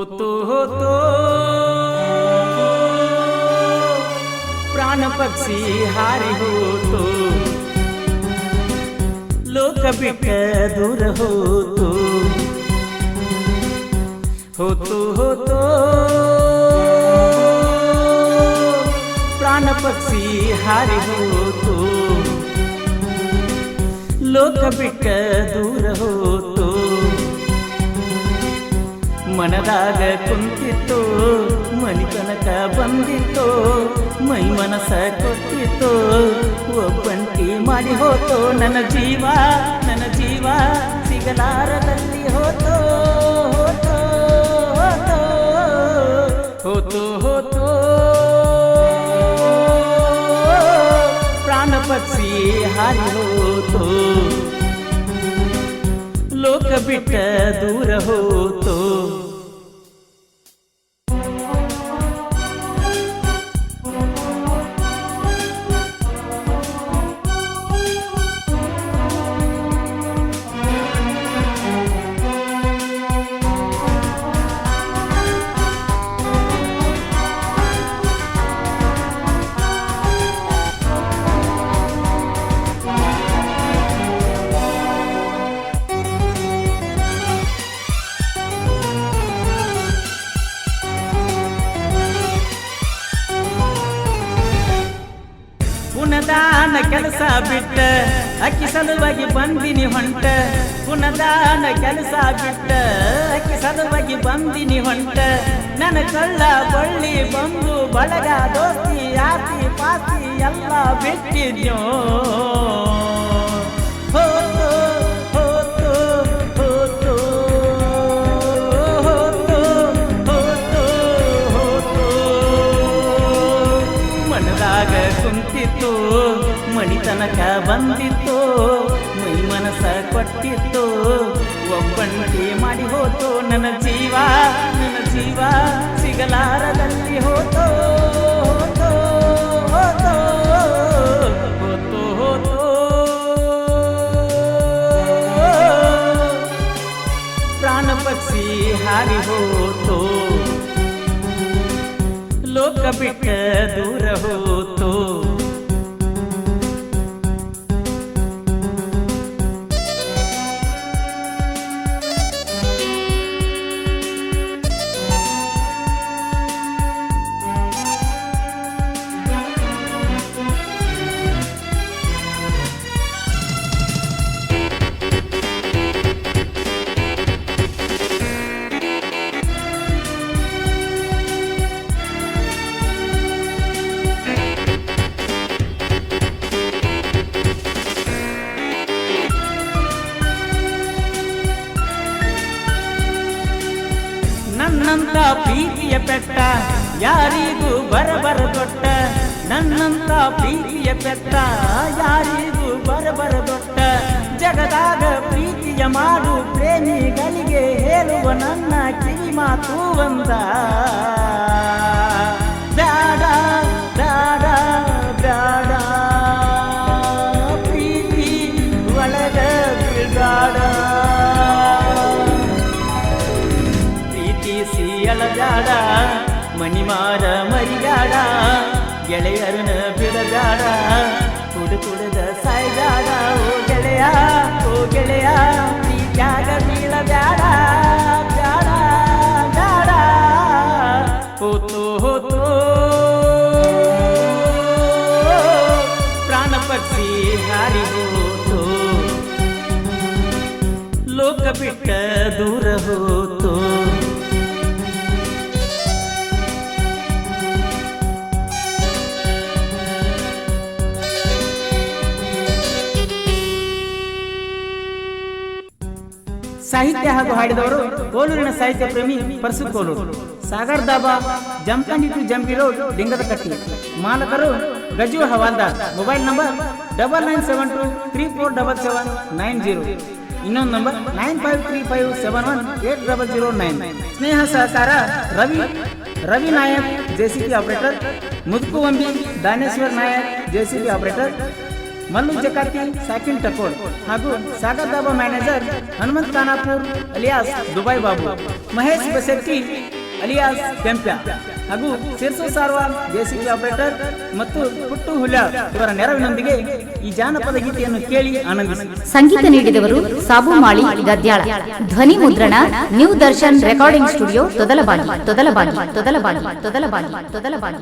ಹೋತು ಹೋತು ಪ್ರಾಣ ಪಕ್ಷಿ ಹಾರಿ ಹೋತು ಲೋಕ ಬಿಟ್ಟ ದೂರ ಹೋತು ಹೋತು ಹೋತು ಪ್ರಾಣ ಪಕ್ಷಿ ಹಾರಿ ಹೋತು ಲೋಕ ಬಿಟ್ಟ ದೂರ ಹೋತು ಮನದಾಗ ಕುಂತಿತ್ತು, ಮನಿ ತನಕ ಬಂದಿತ್ತು, ಮೈ ಮನಸ ಕೊಟ್ಟಿತ್ತು. ಒಬ್ಬಂಟಿ ಮಾಡಿ ಹೋತು, ನನ್ನ ಜೀವ ನನ್ನ ಜೀವ ಸಿಗಲಾರದಲ್ಲಿ ಹೋತು ಹೋತು ಹೋತು ಪ್ರಾಣ ಪಕ್ಷಿ ಹಾರಿ ಹೋತು. ಲೋಕ ಬಿಟ್ಟ ದೂರ ಹೋತು. ಕೆಲಸ ಬಿಟ್ಟ, ಅಕ್ಕಿ ಸಲುವಾಗಿ ಬಂದಿನಿ ಹೊಂಟ. ಪುನದಾನ ಕೆಲಸ ಬಿಟ್ಟ, ಅಕ್ಕಿ ಸಲುವಾಗಿ ಬಂದಿನಿ ಹೊಂಟ. ನನ್ನ ಕಳ್ಳ ಬಳ್ಳಿ ಬಂದು ಬಳಗ, ದೋಸ್ತಿ ಆತಿ ಪಾತಿ ಎಲ್ಲ ಬಿಟ್ಟಿದ್ಯೋ. ಕುಂತಿತ್ತು ಮಣಿ ತನಕ ಬಂದಿತ್ತು, ಮೈ ಮನಸ ಕೊಟ್ಟಿತ್ತು ಒಬ್ಬಣ್ಣಿ ಮಾಡಿ ಹೋತು, ನನ್ನ ಜೀವ ನನ್ನ ಜೀವ ಸಿಗಲಾರದಲ್ಲಿ ಹೋತೋ ಹೋತೋ ಹೋತೋ ಹಾರಿ ಹೋತು, ಲೋಕ ಬಿಟ್ಟ ದೂರ ಹೋತು. ನನ್ನಂತ ಪ್ರೀತಿಯ ಪೆಟ್ಟ, ಯಾರಿಗೂ ಬರಬರ ದೊಡ್ಡ ನನ್ನಂತ ಪ್ರೀತಿಯ ಪೆಟ್ಟ, ಯಾರಿಗೂ ಬರಬರ ದೊಡ್ಡ ಜಗದಾಗ ಪ್ರೀತಿಯ ಮಾಡು ಪ್ರೇಮಿಗಳಿಗೆ ಹೇಳುವ ನನ್ನ ಕಿವಿ ಮಾತು ಒಂದ. ಅಳಜಾಡ ಮಣಿಮಾರ ಮರಿಗಾಡ ಗೆಳೆಯರನ ಬಿಡಜಾಡ ತುಡು ತುಡದ ಸಾಯ್ಜಾಡ ಓ ಗೆಳೆಯ ಓ ಗೆಳೆಯ ಪ್ರೀತ್ಯಾಗ ಬೀಳಬ್ಯಾಡ ಹಾರಿ ಲೋಕ ಬಿಟ್ಟ ದೂರ ಹೋತು. ಸಾಹಿತ್ಯ ಹಾಗೂ ಹಾಡಿದವರು ಕೋಲೂರಿನ ಸಾಹಿತ್ಯ ಪ್ರೇಮಿ ಪರಸು ಕೋಲೂರು. ಸಾಗರ್ ದಾಬಾ ಜಂಪಂಡಿ ಟು ಜಂಪಿ ರೋಡ್ ಲಿಂಗದ ಕಟ್ಟಿ ಮಾಲಕರು Gaju Havaldar. Mobile number double nine seven two three four double seven nine zero. ಇನ್ನೊಂದು number nine five three five seven one eight double zero nine. ಸ್ನೇಹ ಸಹಕಾರ, ರವಿ ರವಿ ನಾಯಕ್ ಜೆಸಿಬಿ ಆಪರೇಟರ್. ಮುದುಕುವಂಬಿ ದಾನೇಶ್ವರ್ ನಾಯಕ್ ಜೆಸಿಬಿ ಆಪರೇಟರ್. ಮಲ್ಲು ಜಕಾತಿ, ಸಾಕಿನ್ ಟಕೋರ್ ಹಾಗೂ Sagar dhaba manager Hanumant Khanapur alias Dubai Babu, Mahesh Basetti alias Kempya ಹಾಗೂ ಸಿರ್ಸು ಸಾರ್ವಾ JCB operator ಮತ್ತು ಪುಟ್ಟು ಹುಲ್ಯ ಇವರ ನೆರವಿನೊಂದಿಗೆ ಈ ಜಾನಪದ ಗೀತೆಯನ್ನು ಕೇಳಿ ಆನಂದಿಸಿ. ಸಂಗೀತ ನೀಡಿದವರು ಸಾಬು ಮಾಳಿ ಗದ್ಯಾಳ. ಧ್ವನಿ ಮುದ್ರಣ, new Darshan recording studio Todalabagi Todalabagi Todalabagi Todalabagi Todalabagi